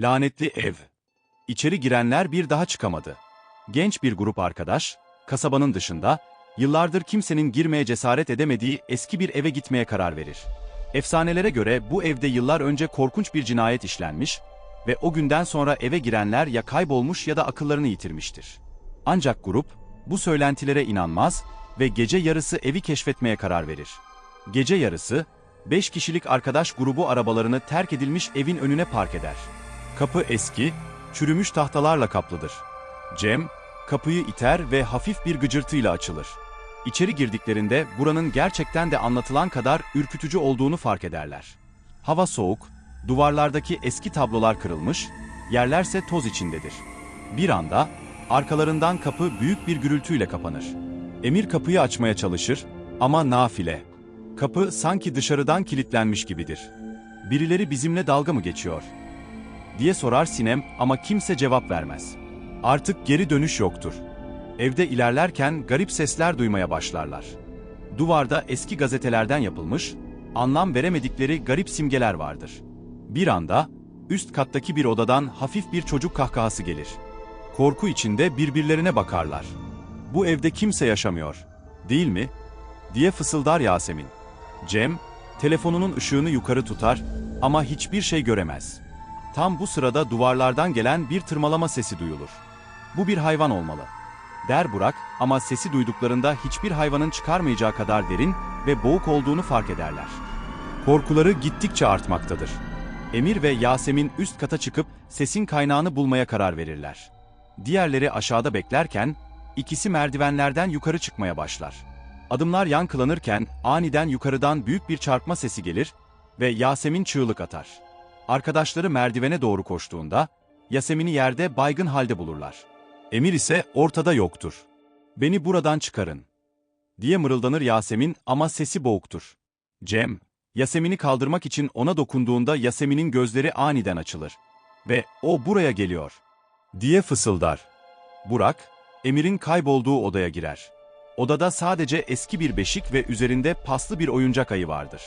Lanetli ev. İçeri girenler bir daha çıkamadı. Genç bir grup arkadaş, kasabanın dışında, yıllardır kimsenin girmeye cesaret edemediği eski bir eve gitmeye karar verir. Efsanelere göre bu evde yıllar önce korkunç bir cinayet işlenmiş ve o günden sonra eve girenler ya kaybolmuş ya da akıllarını yitirmiştir. Ancak grup bu söylentilere inanmaz ve gece yarısı evi keşfetmeye karar verir. Gece yarısı, 5 kişilik arkadaş grubu arabalarını terk edilmiş evin önüne park eder. Kapı eski, çürümüş tahtalarla kaplıdır. Cem, kapıyı iter ve hafif bir gıcırtıyla açılır. İçeri girdiklerinde buranın gerçekten de anlatılan kadar ürkütücü olduğunu fark ederler. Hava soğuk, duvarlardaki eski tablolar kırılmış, yerlerse toz içindedir. Bir anda arkalarından kapı büyük bir gürültüyle kapanır. Emir kapıyı açmaya çalışır ama nafile. Kapı sanki dışarıdan kilitlenmiş gibidir. Birileri bizimle dalga mı geçiyor? Diye sorar Sinem ama kimse cevap vermez. Artık geri dönüş yoktur. Evde ilerlerken garip sesler duymaya başlarlar. Duvarda eski gazetelerden yapılmış, anlam veremedikleri garip simgeler vardır. Bir anda üst kattaki bir odadan hafif bir çocuk kahkahası gelir. Korku içinde birbirlerine bakarlar. Bu evde kimse yaşamıyor, değil mi? diye fısıldar Yasemin. Cem, telefonunun ışığını yukarı tutar ama hiçbir şey göremez. Tam bu sırada duvarlardan gelen bir tırmalama sesi duyulur. Bu bir hayvan olmalı. Der Burak ama sesi duyduklarında hiçbir hayvanın çıkarmayacağı kadar derin ve boğuk olduğunu fark ederler. Korkuları gittikçe artmaktadır. Emir ve Yasemin üst kata çıkıp sesin kaynağını bulmaya karar verirler. Diğerleri aşağıda beklerken ikisi merdivenlerden yukarı çıkmaya başlar. Adımlar yankılanırken aniden yukarıdan büyük bir çarpma sesi gelir ve Yasemin çığlık atar. Arkadaşları merdivene doğru koştuğunda Yasemin'i yerde baygın halde bulurlar. Emir ise ortada yoktur. Beni buradan çıkarın. Diye mırıldanır Yasemin ama sesi boğuktur. Cem, Yasemin'i kaldırmak için ona dokunduğunda Yasemin'in gözleri aniden açılır. Ve o buraya geliyor. Diye fısıldar. Burak, Emir'in kaybolduğu odaya girer. Odada sadece eski bir beşik ve üzerinde paslı bir oyuncak ayı vardır.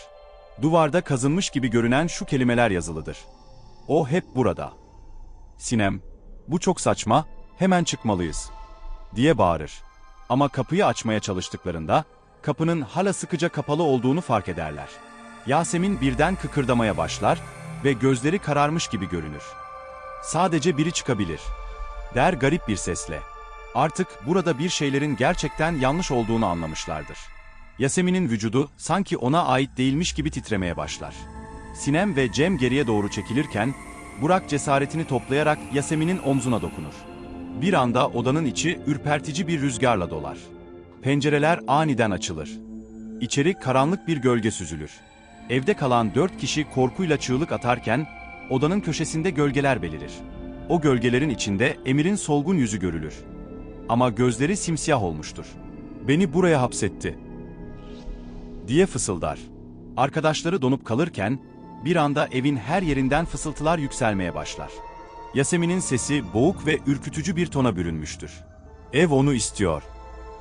Duvarda kazınmış gibi görünen şu kelimeler yazılıdır. O hep burada. Sinem, bu çok saçma, hemen çıkmalıyız. Diye bağırır. Ama kapıyı açmaya çalıştıklarında, kapının hala sıkıca kapalı olduğunu fark ederler. Yasemin birden kıkırdamaya başlar ve gözleri kararmış gibi görünür. Sadece biri çıkabilir. Der garip bir sesle. Artık burada bir şeylerin gerçekten yanlış olduğunu anlamışlardır. Yasemin'in vücudu sanki ona ait değilmiş gibi titremeye başlar. Sinem ve Cem geriye doğru çekilirken, Burak cesaretini toplayarak Yasemin'in omzuna dokunur. Bir anda odanın içi ürpertici bir rüzgarla dolar. Pencereler aniden açılır. İçeri karanlık bir gölge süzülür. Evde kalan dört kişi korkuyla çığlık atarken, odanın köşesinde gölgeler belirir. O gölgelerin içinde Emir'in solgun yüzü görülür. Ama gözleri simsiyah olmuştur. Beni buraya hapsetti. Diye fısıldar. Arkadaşları donup kalırken, bir anda evin her yerinden fısıltılar yükselmeye başlar. Yasemin'in sesi boğuk ve ürkütücü bir tona bürünmüştür. Ev onu istiyor.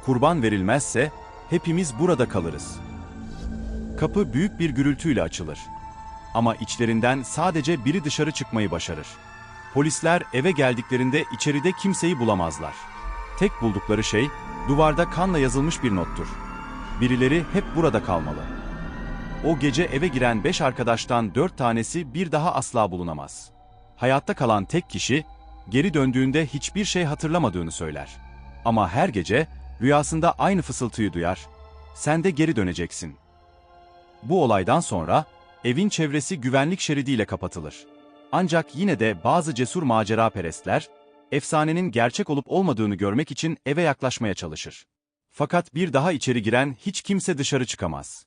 Kurban verilmezse hepimiz burada kalırız. Kapı büyük bir gürültüyle açılır. Ama içlerinden sadece biri dışarı çıkmayı başarır. Polisler eve geldiklerinde içeride kimseyi bulamazlar. Tek buldukları şey duvarda kanla yazılmış bir nottur. Birileri hep burada kalmalı. O gece eve giren beş arkadaştan dört tanesi bir daha asla bulunamaz. Hayatta kalan tek kişi, geri döndüğünde hiçbir şey hatırlamadığını söyler. Ama her gece rüyasında aynı fısıltıyı duyar. Sen de geri döneceksin. Bu olaydan sonra evin çevresi güvenlik şeridiyle kapatılır. Ancak yine de bazı cesur macera perestler, efsanenin gerçek olup olmadığını görmek için eve yaklaşmaya çalışır. Fakat bir daha içeri giren hiç kimse dışarı çıkamaz.